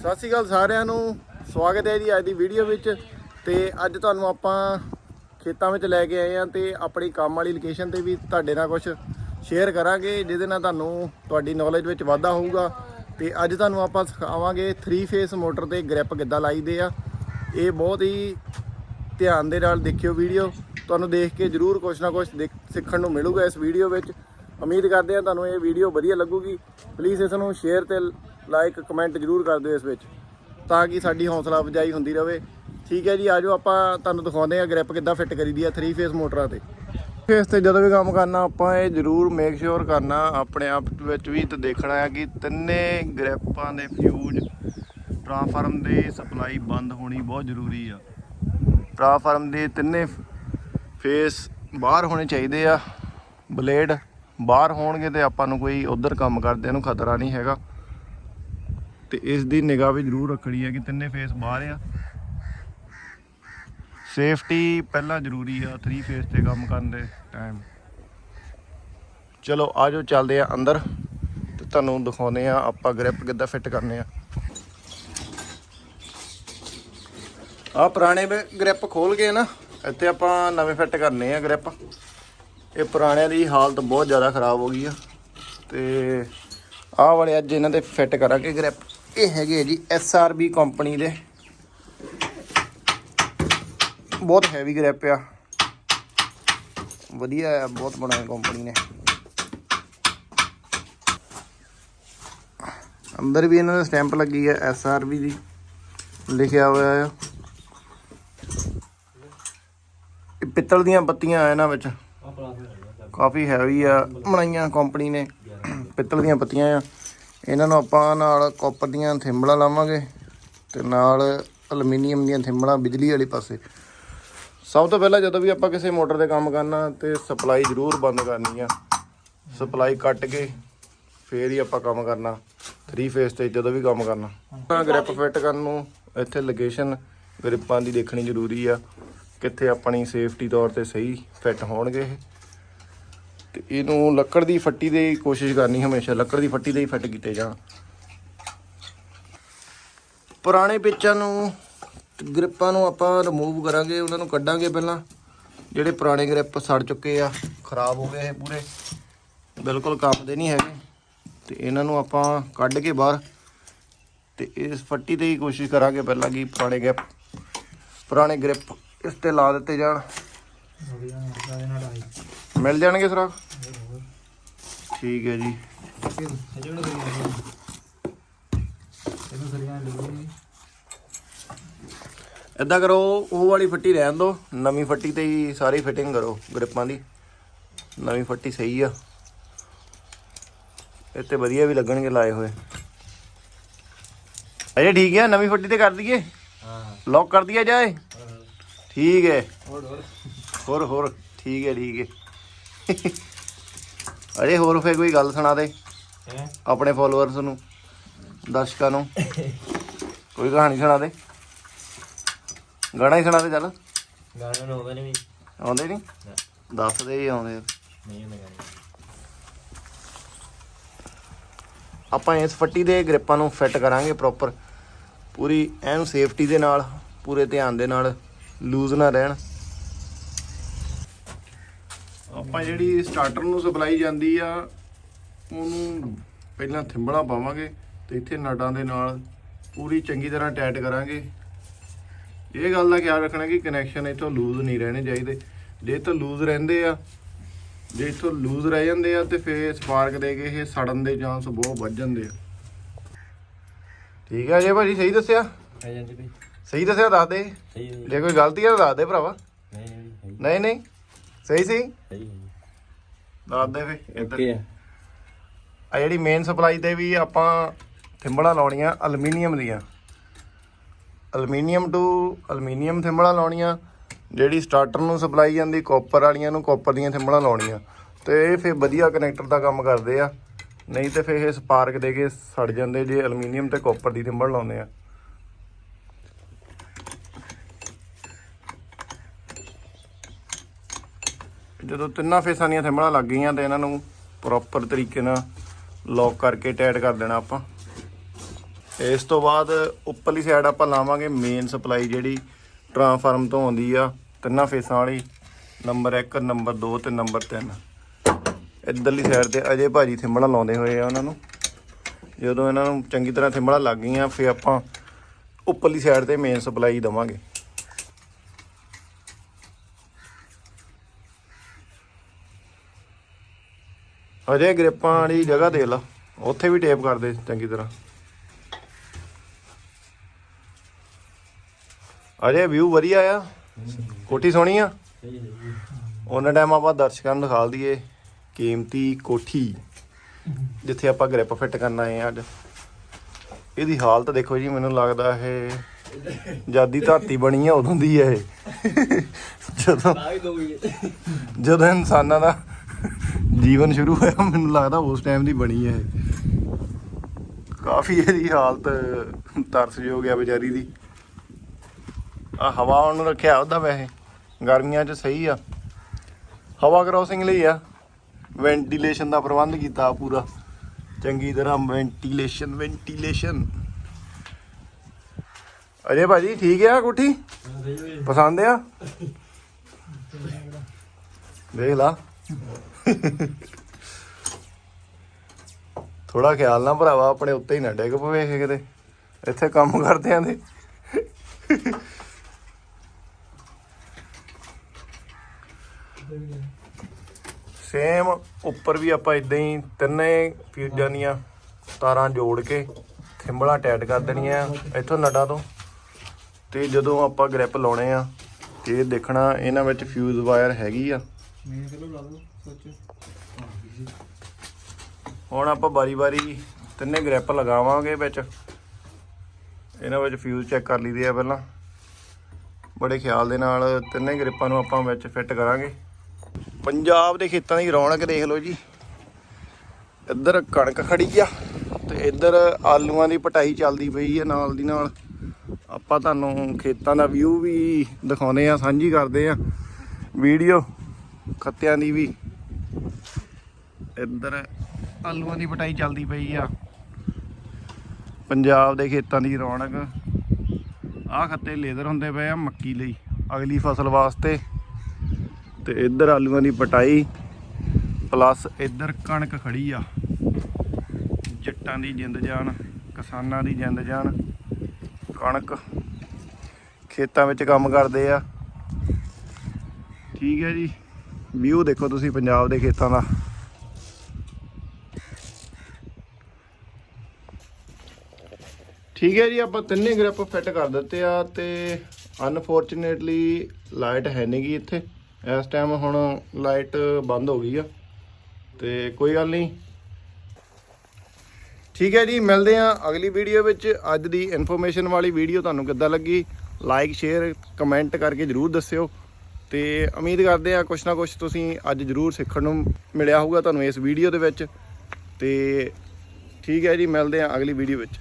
ਸਤਿ ਸ਼੍ਰੀ ਅਕਾਲ ਸਾਰਿਆਂ ਨੂੰ। ਸਵਾਗਤ ਹੈ ਜੀ ਅੱਜ ਦੀ ਵੀਡੀਓ ਵਿੱਚ। ਤੇ ਅੱਜ ਤੁਹਾਨੂੰ ਆਪਾਂ ਖੇਤਾਂ ਵਿੱਚ ਲੈ ਕੇ ਆਏ ਹਾਂ ਤੇ ਆਪਣੀ ਕੰਮ ਵਾਲੀ ਲੋਕੇਸ਼ਨ ਤੇ ਵੀ ਤੁਹਾਡੇ ਨਾਲ ਕੁਝ ਸ਼ੇਅਰ ਕਰਾਂਗੇ, ਜਿਹਦੇ ਨਾਲ ਤੁਹਾਨੂੰ ਤੁਹਾਡੀ ਨੌਲੇਜ ਵਿੱਚ ਵਾਧਾ ਹੋਊਗਾ। ਤੇ ਅੱਜ ਤੁਹਾਨੂੰ ਆਪਾਂ ਸਿਖਾਵਾਂਗੇ 3 ਫੇਸ ਮੋਟਰ ਤੇ ਗ੍ਰਿਪ ਕਿੱਦਾਂ ਲਾਈਦੇ ਆ। ਇਹ ਬਹੁਤ ਹੀ ਧਿਆਨ ਦੇ ਨਾਲ ਦੇਖਿਓ ਵੀਡੀਓ ਤੁਹਾਨੂੰ ਦੇਖ ਕੇ ਜਰੂਰ ਕੁਝ ਨਾ ਕੁਝ ਸਿੱਖਣ ਨੂੰ ਮਿਲੂਗਾ ਇਸ ਵੀਡੀਓ ਵਿੱਚ। ਉਮੀਦ ਕਰਦੇ ਹਾਂ ਤੁਹਾਨੂੰ ਇਹ ਵੀਡੀਓ ਵਧੀਆ ਲੱਗੂਗੀ। ਪਲੀਜ਼ ਇਸ ਨੂੰ ਸ਼ੇਅਰ ਤੇ ਲਾਈਕ ਕਮੈਂਟ ਜਰੂਰ ਕਰ ਦਿਓ ਇਸ ਵਿੱਚ, ਤਾਂ ਕਿ ਸਾਡੀ ਹੌਸਲਾ ਅਫਜ਼ਾਈ ਹੁੰਦੀ ਰਹੇ ਠੀਕ ਹੈ ਜੀ ਆਜੋ ਆਪਾਂ ਤੁਹਾਨੂੰ ਦਿਖਾਉਂਦੇ ਹਾਂ ਗ੍ਰਿਪ ਕਿੱਦਾਂ ਫਿੱਟ ਕਰੀਦੀ ਆ 3 ਫੇਸ ਮੋਟਰਾਂ ਤੇ। ਫੇਸ ਤੇ ਜਦੋਂ ਵੀ ਕੰਮ ਕਰਨਾ, ਆਪਾਂ ਇਹ ਜਰੂਰ ਮੇਕ ਸ਼ੋਰ ਕਰਨਾ, ਆਪਣੇ ਆਪ ਵਿੱਚ ਵੀ ਤੇ ਦੇਖਣਾ ਹੈ ਕਿ ਤਿੰਨੇ ਗ੍ਰਿਪਾਂ ਦੇ ਫਿਊਜ਼ ਟ੍ਰਾਂਸਫਾਰਮ ਦੇ ਸਪਲਾਈ ਬੰਦ ਹੋਣੀ ਬਹੁਤ ਜ਼ਰੂਰੀ ਆ। ਟ੍ਰਾਂਸਫਾਰਮ ਦੇ ਤਿੰਨੇ ਫੇਸ ਬਾਹਰ ਹੋਣੇ ਚਾਹੀਦੇ ਆ ਬਲੇਡ ਬਾਹਰ ਹੋਣਗੇ ਤੇ ਆਪਾਂ ਨੂੰ ਕੋਈ ਉਧਰ ਕੰਮ ਕਰਦੇ ਨੂੰ ਖਤਰਾ ਨਹੀਂ ਹੈਗਾ। ਤੇ ਇਸ ਦੀ ਨਿਗਾਹ ਵੀ ਜ਼ਰੂਰ ਰੱਖਣੀ ਹੈ ਕਿ ਤਿੰਨੇ ਫੇਸ ਬਾਹਰ ਆ। ਸੇਫਟੀ ਪਹਿਲਾਂ ਜ਼ਰੂਰੀ ਆ 3 ਫੇਸ ਤੇ ਕੰਮ ਕਰਨ ਦੇ ਟਾਈਮ ਚਲੋ ਆਜੋ ਚੱਲਦੇ ਆ ਅੰਦਰ ਤੇ ਤੁਹਾਨੂੰ ਦਿਖਾਉਂਦੇ ਆ ਆਪਾਂ ਗ੍ਰਿਪ ਕਿੱਦਾਂ ਫਿੱਟ ਕਰਨੇ ਆ। ਆ ਪੁਰਾਣੇ ਗ੍ਰਿਪ ਖੋਲ ਗਏ ਨਾ, ਇੱਥੇ ਆਪਾਂ ਨਵੇਂ ਫਿੱਟ ਕਰਨੇ ਆ ਗ੍ਰਿਪ ਇਹ ਪੁਰਾਣਿਆਂ ਦੀ ਹਾਲਤ ਬਹੁਤ ਜ਼ਿਆਦਾ ਖਰਾਬ ਹੋ ਗਈ ਆ ਤੇ ਆਹ ਵਾਲੇ ਅੱਜ ਇਹਨਾਂ ਤੇ ਫਿੱਟ ਕਰਾਂਗੇ ਗ੍ਰਿਪ ਇਹ ਹੈਗੇ ਜੀ SRB ਕੰਪਨੀ ਦੇ। ਬਹੁਤ ਹੈਵੀ ਗ੍ਰਿਪ ਆ। ਵਧੀਆ ਆ ਬਹੁਤ ਬਣਾਇਆ ਕੰਪਨੀ ਨੇ। ਅੰਦਰ ਵੀ ਇਹਨਾਂ ਦਾ ਸਟੈਂਪ ਲੱਗੀ ਹੈ SRB ਦੀ। ਲਿਖਿਆ ਹੋਇਆ ਆ। ਇਹ ਪਿੱਤਲ ਦੀਆਂ ਬੱਤੀਆਂ ਆ ਇਹਨਾਂ ਵਿੱਚ। ਕਾਫੀ ਹੈਵੀ ਆ ਬਣਾਈਆਂ ਕੰਪਨੀ ਨੇ। ਪਿੱਤਲ ਦੀਆਂ ਪੱਤੀਆਂ ਆ। ਇਹਨਾਂ ਨੂੰ ਆਪਾਂ ਨਾਲ ਕਾਪਰ ਦੀਆਂ ਥਿੰਬਲਾਂ ਲਾਵਾਂਗੇ ਤੇ ਨਾਲ ਐਲੂਮੀਨੀਅਮ ਦੀਆਂ ਥਿੰਬਲਾਂ ਬਿਜਲੀ ਵਾਲੇ ਪਾਸੇ। ਸਭ ਤੋਂ ਪਹਿਲਾਂ ਜਦੋਂ ਵੀ ਆਪਾਂ ਕਿਸੇ ਮੋਟਰ ਤੇ ਕੰਮ ਕਰਨਾ ਤੇ ਸਪਲਾਈ ਜ਼ਰੂਰ ਬੰਦ ਕਰਨੀ ਆ। ਸਪਲਾਈ ਕੱਟ ਕੇ ਫੇਰ ਹੀ ਆਪਾਂ ਕੰਮ ਕਰਨਾ। 3 ਫੇਸ ਤੇ ਜਦੋਂ ਵੀ ਕੰਮ ਕਰਨਾ। ਗ੍ਰਿਪ ਫਿੱਟ ਕਰਨ ਨੂੰ ਇੱਥੇ ਲੋਕੇਸ਼ਨ ਗ੍ਰਿਪਾਂ ਦੀ ਦੇਖਣੀ ਜ਼ਰੂਰੀ ਆ। ਕਿੱਥੇ ਆਪਣੀ ਸੇਫਟੀ ਤੌਰ ਤੇ ਸਹੀ ਫਿੱਟ ਹੋਣਗੇ ਇਹ। ਤੇ ਇਹਨੂੰ ਲੱਕੜ ਦੀ ਫੱਟੀ ਦੇ ਕੋਸ਼ਿਸ਼ ਕਰਨੀ ਹਮੇਸ਼ਾ, ਲੱਕੜ ਦੀ ਫੱਟੀ ਦੇ ਹੀ ਫਿੱਟ ਕੀਤੇ ਜਾਣ। ਪੁਰਾਣੇ ਪੇਚਾਂ ਨੂੰ, ਗ੍ਰਿਪਾਂ ਨੂੰ ਆਪਾਂ ਰਿਮੂਵ ਕਰਾਂਗੇ, ਉਹਨਾਂ ਨੂੰ ਕੱਢਾਂਗੇ ਪਹਿਲਾਂ। ਜਿਹੜੇ ਪੁਰਾਣੇ ਗ੍ਰਿਪ ਸੜ ਚੁੱਕੇ ਆ, ਖਰਾਬ ਹੋ ਗਏ ਇਹ ਪੂਰੇ। ਬਿਲਕੁਲ ਕੰਮ ਦੇ ਨਹੀਂ ਹੈਗੇ। ਤੇ ਇਹਨਾਂ ਨੂੰ ਆਪਾਂ ਕੱਢ ਕੇ ਬਾਹਰ। ਤੇ ਇਸ ਫੱਟੀ ਤੇ ਹੀ ਕੋਸ਼ਿਸ਼ ਕਰਾਂਗੇ ਪਹਿਲਾਂ ਕਿ ਪੁਰਾਣੇ ਗ੍ਰਿਪ ਪੁਰਾਣੇ ਗ੍ਰਿਪ ਇਸ ਤੇ ਲਾ ਦਿੱਤੇ ਜਾਣ। ਮਿਲ ਜਾਣਗੇ ਸੁਰਾਖ ਠੀਕ ਹੈ ਜੀ। ਇਦਾਂ ਕਰੋ ਉਹ ਵਾਲੀ ਫੱਟੀ ਰਹਿਣ ਦਿਓ ਨਵੀਂ ਫੱਟੀ ਤੇ ਹੀ ਸਾਰੀ ਫਿਟਿੰਗ ਕਰੋ ਗ੍ਰਿਪਾਂ ਦੀ। ਨਵੀਂ ਫੱਟੀ ਸਹੀ ਆ। ਇੱਥੇ ਵਧੀਆ ਵੀ ਲੱਗਣਗੇ ਲਾਏ ਹੋਏ। ਅਜੇ ਠੀਕ ਹੈ ਨਵੀਂ ਫੱਟੀ ਤੇ ਕਰ ਦਈਏ? ਹਾਂ। ਲੌਕ ਕਰ ਦਿਆ ਜਾਏ ਠੀਕ ਹੈ। ਹੋਰ ਹੋਰ। ਠੀਕ ਹੈ ਠੀਕ ਹੈ। ਅਰੇ ਹੋਰ ਫੇ ਕੋਈ ਗੱਲ ਸੁਣਾ ਦੇ। ਹੈ? ਆਪਣੇ ਫੋਲੋਅਰਸ ਨੂੰ ਦਰਸ਼ਕਾਂ ਨੂੰ। ਕੋਈ ਕਹਾਣੀ ਸੁਣਾ ਦੇ। ਗਾਣਾ ਹੀ ਸੁਣਾ ਦੇ ਚੱਲ। ਗਾਣਾ ਨੂੰ ਹੋਵੇ ਨਹੀਂ। ਆਉਂਦੇ ਨਹੀਂ? ਦੱਸ ਦੇ ਹੀ ਆਉਂਦੇ ਆ। ਨਹੀਂ ਹੁੰਦਾ ਗਾਣਾ। ਆਪਾਂ ਇਸ ਫੱਟੀ ਦੇ ਗ੍ਰਿਪਾਂ ਨੂੰ ਫਿੱਟ ਕਰਾਂਗੇ ਪ੍ਰੋਪਰ ਪੂਰੀ ਐਨ ਸੇਫਟੀ ਦੇ ਨਾਲ ਪੂਰੇ ਧਿਆਨ ਦੇ ਨਾਲ। ਲੂਜ਼ ਨਾ ਰਹਿਣ। ਆਪਾਂ ਜਿਹੜੀ ਸਟਾਰਟਰ ਨੂੰ ਸਪਲਾਈ ਜਾਂਦੀ ਆ ਉਹਨੂੰ ਪਹਿਲਾਂ ਥਿੰਬਲਾਂ ਪਾਵਾਂਗੇ ਤੇ ਇੱਥੇ ਨਟਾਂ ਦੇ ਨਾਲ ਪੂਰੀ ਚੰਗੀ ਤਰ੍ਹਾਂ ਟਾਈਟ ਕਰਾਂਗੇ। ਇਹ ਗੱਲ ਦਾ ਖਿਆਲ ਰੱਖਣਾ ਕਿ ਕਨੈਕਸ਼ਨ ਇੱਥੋਂ ਲੂਜ਼ ਨਹੀਂ ਰਹਿਣੇ ਚਾਹੀਦੇ। ਜੇ ਇੱਥੋਂ ਲੂਜ਼ ਰਹਿੰਦੇ ਆ ਜੇ ਇੱਥੋਂ ਲੂਜ਼ ਰਹਿ ਜਾਂਦੇ ਆ ਤੇ ਫੇਰ ਸਪਾਰਕ ਦੇ ਕੇ ਇਹ ਸੜਨ ਦੇ ਚਾਂਸ ਬਹੁਤ ਵੱਧ ਜਾਂਦੇ ਆ। ਠੀਕ ਆ ਜੇ ਭਾਜੀ ਸਹੀ ਦੱਸਿਆ? ਹੈ ਜਾਂਦੀ ਵੀ ਸਹੀ ਦੱਸਿਆ ਦੱਸ ਦੇ। ਜੇ। ਕੋਈ ਗਲਤੀ ਆ ਤਾਂ ਦੱਸ ਦੇ ਭਰਾਵਾ। ਨਹੀਂ ਨਹੀਂ। ਸਹੀ ਸੀ? ਸਹੀ। ਦੱਸ ਦੇ ਫੇ ਇੱਧਰ। ਓਕੇ ਆ। ਜਿਹੜੀ ਮੇਨ ਸਪਲਾਈ ਤੇ ਵੀ ਆਪਾਂ ਥਿੰਬਲਾਂ ਲਾਉਣੀਆਂ ਐਲੂਮੀਨੀਅਮ ਦੀਆਂ। ਐਲੂਮੀਨੀਅਮ ਟੂ ਐਲੂਮੀਨੀਅਮ ਥਿੰਬਲਾਂ ਲਾਉਣੀਆਂ। ਜਿਹੜੀ ਸਟਾਰਟਰ ਨੂੰ ਸਪਲਾਈ ਜਾਂਦੀ ਕਾਪਰ ਵਾਲੀਆਂ ਨੂੰ ਕਾਪਰ ਦੀਆਂ ਥਿੰਬਲਾਂ ਲਾਉਣੀਆਂ। ਤੇ ਇਹ ਫੇ ਵਧੀਆ ਕਨੈਕਟਰ ਦਾ ਕੰਮ ਕਰਦੇ ਆ। ਨਹੀਂ ਤੇ ਫੇ ਇਹ ਸਪਾਰਕ ਦੇ ਕੇ ਸੜ ਜਾਂਦੇ ਜੇ ਐਲੂਮੀਨੀਅਮ ਤੇ ਕਾਪਰ ਦੀ ਥਿੰਬਲ ਲਾਉਂਦੇ ਆ। ਜਦੋਂ ਤਿੰਨਾਂ ਫੇਸਾਂ ਦੀਆਂ ਥਿੰਬਲਾਂ ਲੱਗ ਗਈਆਂ ਤੇ ਇਹਨਾਂ ਨੂੰ ਪ੍ਰੋਪਰ ਤਰੀਕੇ ਨਾਲ ਲੌਕ ਕਰਕੇ ਟਾਈਟ ਕਰ ਦੇਣਾ ਆਪਾਂ। ਇਸ ਤੋਂ ਬਾਅਦ ਉੱਪਰਲੀ ਸਾਈਡ ਆਪਾਂ ਲਾਵਾਂਗੇ ਮੇਨ ਸਪਲਾਈ ਜਿਹੜੀ ਟਰਾਂਸਫਾਰਮ ਤੋਂ ਆਉਂਦੀ ਆ, ਤਿੰਨਾਂ ਫੇਸਾਂ ਵਾਲੀ ਨੰਬਰ 1 ਨੰਬਰ 2 ਤੇ ਨੰਬਰ 3 ਇੱਧਰਲੀ ਸਾਈਡ ਤੇ ਅਜੇ ਭਾਜੀ ਥਿੰਬਲਾਂ ਲਾਉਂਦੇ ਹੋਏ ਆ ਉਹਨਾਂ ਨੂੰ। ਜਦੋਂ ਇਹਨਾਂ ਨੂੰ ਚੰਗੀ ਤਰ੍ਹਾਂ ਥਿੰਬਲਾਂ ਲੱਗ ਗਈਆਂ, ਫਿਰ ਆਪਾਂ ਉੱਪਰਲੀ ਸਾਈਡ ਤੇ ਮੇਨ ਸਪਲਾਈ ਦਵਾਂਗੇ। ਅਜੇ ਗ੍ਰਿਪਾਂ ਵਾਲੀ ਜਗ੍ਹਾ ਦੇ ਲਾ। ਉੱਥੇ ਵੀ ਟੇਪ ਕਰ ਦੇ ਚੰਗੀ ਤਰ੍ਹਾਂ। ਅਜੇ ਵਿਊ ਵਧੀਆ ਆ। ਕੋਠੀ ਸੋਹਣੀ ਆ। ਸਹੀ ਉਹਨਾਂ ਟਾਈਮ ਆਪਾਂ ਦਰਸ਼ਕਾਂ ਨੂੰ ਦਿਖਾ ਦਈਏ ਕੀਮਤੀ ਕੋਠੀ, ਜਿੱਥੇ ਆਪਾਂ ਗ੍ਰਿਪ ਫਿੱਟ ਕਰਨ ਆਏ ਆ ਅੱਜ। ਇਹਦੀ ਹਾਲਤ ਦੇਖੋ ਜੀ, ਮੈਨੂੰ ਲੱਗਦਾ ਇਹ ਜਾਦੀ ਧਰਤੀ ਬਣੀ ਆ, ਉਦੋਂ ਦੀ ਹੈ ਇਹ। ਜਦੋਂ ਜਦੋਂ ਇਨਸਾਨਾਂ ਦਾ ਜੀਵਨ ਸ਼ੁਰੂ ਹੋਇਆ ਮੈਨੂੰ ਲੱਗਦਾ ਉਸ ਟਾਈਮ ਦੀ ਬਣੀ ਹੈ ਕਾਫੀ ਇਹਦੀ ਹਾਲਤ ਤਰਸਯੋਗ ਆ ਵਿਚਾਰੀ ਦੀ। ਆ ਹਵਾ ਉਹਨੂੰ ਰੱਖਿਆ ਉਹਦਾ ਵੈਸੇ ਗਰਮੀਆਂ 'ਚ ਸਹੀ ਆ। ਹਵਾ ਕ੍ਰੋਸਿੰਗ ਲਈ ਆ। ਵੈਂਟੀਲੇਸ਼ਨ ਦਾ ਪ੍ਰਬੰਧ ਕੀਤਾ ਪੂਰਾ। ਚੰਗੀ ਤਰ੍ਹਾਂ ਵੈਂਟੀਲੇਸ਼ਨ ਵੈਂਟੀਲੇਸ਼ਨ ਅਜੇ ਭਾਜੀ ਠੀਕ ਆ ਕੋਠੀ? ਪਸੰਦ ਆ? ਦੇਖ ਲਾ। ਥੋੜਾ ਖਿਆਲ ਨਾ ਭਰਾਵਾ, ਆਪਣੇ ਉੱਤੇ ਹੀ ਨਾ ਡਿੱਗ ਪਵੇ ਇਹ ਕਿਤੇ। ਇੱਥੇ ਕੰਮ ਕਰਦੇ ਆਂ ਦੇ। ਸੇਮ, ਉੱਪਰ ਵੀ ਆਪਾਂ ਇਦਾਂ ਹੀ ਤਿੰਨੇ ਫਿਊਜ਼ਾਂ ਦੀਆਂ ਤਾਰਾਂ ਜੋੜ ਕੇ ਥਿੰਬਲਾਂ ਟਾਈਟ ਕਰ ਦੇਣੀਆਂ ਇੱਥੋਂ ਨਟਾਂ ਤੋਂ। ਤੇ ਜਦੋਂ ਆਪਾਂ ਗ੍ਰਿਪ ਲਾਉਣੇ ਆ, ਤੇ ਦੇਖਣਾ ਇਹਨਾਂ ਵਿੱਚ ਫਿਊਜ਼ ਵਾਇਰ ਹੈਗੀ ਆ। ਹੁਣ ਆਪਾਂ ਬਾਰੀ-ਬਾਰੀ ਤਿੰਨੇ ਗ੍ਰਿਪ ਲਗਾਵਾਂਗੇ ਵਿੱਚ। ਇਹਨਾਂ ਵਿੱਚ ਫਿਊਜ਼ ਚੈੱਕ ਕਰ ਲਈਦੇ ਆ ਪਹਿਲਾਂ। ਬੜੇ ਖਿਆਲ ਦੇ ਨਾਲ ਤਿੰਨੇ ਗ੍ਰਿਪਾਂ ਨੂੰ ਆਪਾਂ ਵਿੱਚ ਫਿੱਟ ਕਰਾਂਗੇ। ਪੰਜਾਬ ਦੇ ਖੇਤਾਂ ਦੀ ਰੌਣਕ ਦੇਖ ਲਓ ਜੀ। ਇੱਧਰ ਕਣਕ ਖੜੀ ਆ ਤੇ ਇੱਧਰ ਆਲੂਆਂ ਦੀ ਪਟਾਈ ਚੱਲਦੀ ਪਈ ਆ ਨਾਲ ਦੀ ਨਾਲ। ਆਪਾਂ ਤੁਹਾਨੂੰ ਖੇਤਾਂ ਦਾ ਵਿਊ ਵੀ ਦਿਖਾਉਂਦੇ ਆ, ਸਾਂਝੀ ਕਰਦੇ ਆ। ਵੀਡੀਓ ਖੱਤਿਆਂ ਦੀ ਵੀ। ਇੱਧਰ ਆਲੂਆਂ ਦੀ ਪਟਾਈ ਚੱਲਦੀ ਪਈ ਆ। ਪੰਜਾਬ ਦੇ ਖੇਤਾਂ ਦੀ ਰੌਣਕ। ਆਹ ਖੱਤੇ ਲੇਜ਼ਰ ਹੁੰਦੇ ਪਏ ਆ ਮੱਕੀ ਲਈ। ਅਗਲੀ ਫਸਲ ਵਾਸਤੇ ਤੇ ਇੱਧਰ ਆਲੂਆਂ ਦੀ ਪਟਾਈ। ਪਲੱਸ ਇੱਧਰ ਕਣਕ ਖੜੀ ਆ। ਜੱਟਾਂ ਦੀ ਜਿੰਦ ਜਾਨ, ਕਿਸਾਨਾਂ ਦੀ ਜਿੰਦ ਜਾਨ। ਕਣਕ ਖੇਤਾਂ ਵਿੱਚ ਕੰਮ ਕਰਦੇ ਆ। ਠੀਕ ਹੈ ਜੀ। ਵਿਊ ਦੇਖੋ ਤੁਸੀਂ ਪੰਜਾਬ ਦੇ ਖੇਤਾਂ ਦਾ। ਠੀਕ ਹੈ ਜੀ, ਆਪਾਂ ਤਿੰਨੇ ਗ੍ਰਿਪ ਫਿੱਟ ਕਰ ਦਿੱਤੇ ਆ ਤੇ ਅਨਫੋਰਚੂਨੇਟਲੀ ਲਾਈਟ ਹੈ ਨਹੀਂਗੀ ਇੱਥੇ। ਇਸ ਟਾਈਮ ਹੁਣ ਲਾਈਟ ਬੰਦ ਹੋ ਗਈ ਆ। ਤੇ ਕੋਈ ਗੱਲ ਨਹੀਂ ਠੀਕ ਹੈ ਜੀ, ਮਿਲਦੇ ਆ ਅਗਲੀ ਵੀਡੀਓ ਵਿੱਚ। ਅੱਜ ਦੀ ਇਨਫੋਰਮੇਸ਼ਨ ਵਾਲੀ ਵੀਡੀਓ ਤੁਹਾਨੂੰ ਕਿੱਦਾਂ ਲੱਗੀ? ਲਾਈਕ ਸ਼ੇਅਰ ਕਮੈਂਟ ਕਰਕੇ ਜਰੂਰ ਦੱਸਿਓ। ਤੇ ਉਮੀਦ ਕਰਦੇ ਆ ਕੁਛ ਨਾ ਕੁਛ ਤੁਸੀਂ ਅੱਜ ਜਰੂਰ ਸਿੱਖਣ ਨੂੰ ਮਿਲਿਆ ਹੋਊਗਾ ਤੁਹਾਨੂੰ ਇਸ ਵੀਡੀਓ ਦੇ ਵਿੱਚ। ਤੇ ਠੀਕ ਹੈ ਜੀ, ਮਿਲਦੇ ਆ ਅਗਲੀ ਵੀਡੀਓ ਵਿੱਚ।